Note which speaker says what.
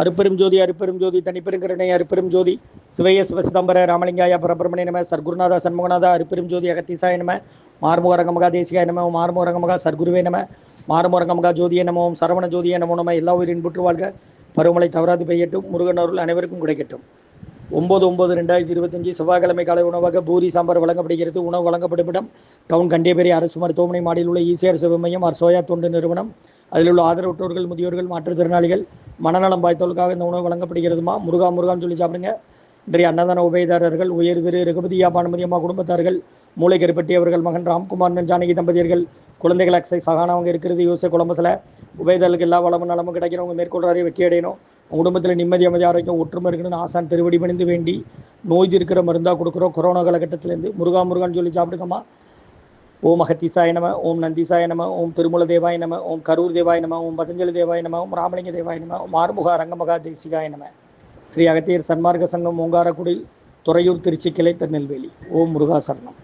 Speaker 1: அருப்பெரும் ஜோதி அருப்பெரும் ஜோதி தனிப்பெருங்கருணை அருப்பெரும் ஜோதி சிவைய சிவசிதம்பர ராமலிங்காய பரபிரமணே நம சர்க்குருநாதா சண்முகநாதா அருப்பெரும் ஜோதி அகத்தீசாய நம மார்முக ரங்கமகா தேசிகாய நம மார்முக ரங்கமகா சர்க்குருவே நம மார்முக ரங்கமகா ஜோதிய நம சரவண ஜோதிய நமோ நம எல்லா உயிரின் புற்று வாழ்க. பருவமழை தவறாது பெய்யட்டும் முருகன் அருள் அனைவருக்கும் கிடைக்கட்டும். ஒம்பது ஒம்பது ரெண்டாயிரத்தி இருபத்தஞ்சி செவ்வாய்க்கிழமை காலை உணவாக பூரி சாம்பார் வழங்கப்படுகிறது. உணவு வழங்கப்படும் இடம் டவுன் கண்டியபேரி அரசு மருத்துவமனை மாடியில் உள்ள ஈசிஆர் சிவ மையம் அர்சோயா தொண்டு நிறுவனம். அதில் உள்ள ஆதரவற்றோர்கள் முதியோர்கள் மாற்றுத்திறனாளிகள் மனநலம் பாய்த்தவர்களுக்காக இந்த உணவு வழங்கப்படுகிறதுமா? முருகா முருகான்னு சொல்லி சாப்பிடுங்க. இன்றைய அன்னதான உபயதாரர்கள் உயர் திரு ரகுபதியா பானுமதி குடும்பத்தார்கள் மூளை கருப்பட்டி அவர்கள் மகன் ராம்குமார் ஜானகி தம்பதியர்கள் குழந்தைகள் அக்சை சகானவங்க இருக்கிறது யூசே குழம்புல உபயதாரர்களுக்கு எல்லா வளமும் நலமும் கிடைக்கிறவங்க மேற்கொள்றாரே வெற்றி அடையணும். உங்கள் குடும்பத்தில் நிம்மதி அமைதி ஆரோக்கியம் ஒற்றுமை இருக்கணும்னு ஆசான் திருவடி பணிந்து வேண்டி நோய் இருக்கிற மருந்தாக கொடுக்குறோம். கொரோனா காலகட்டத்திலேருந்து. முருகா முருகான்னு சொல்லி சாப்பிடுங்கம்மா. ஓம் அகத்திசாய நம ஓம் நந்திசாய நம ஓம் திருமூல தேவாய நம ஓம் கரூர் தேவாய நம ஓம் பதஞ்சலி தேவாய நம ஓம் ராமலிங்க தேவாய நம ஓம் ஆறுமுக ரங்கமகா தேசிகாய நம. ஸ்ரீ அகத்தியர் சன்மார்க்க சங்கம் ஓங்காரக்குடி துறையூர் திருச்சி கிளை திருநெல்வேலி. ஓம் முருகா சரணம்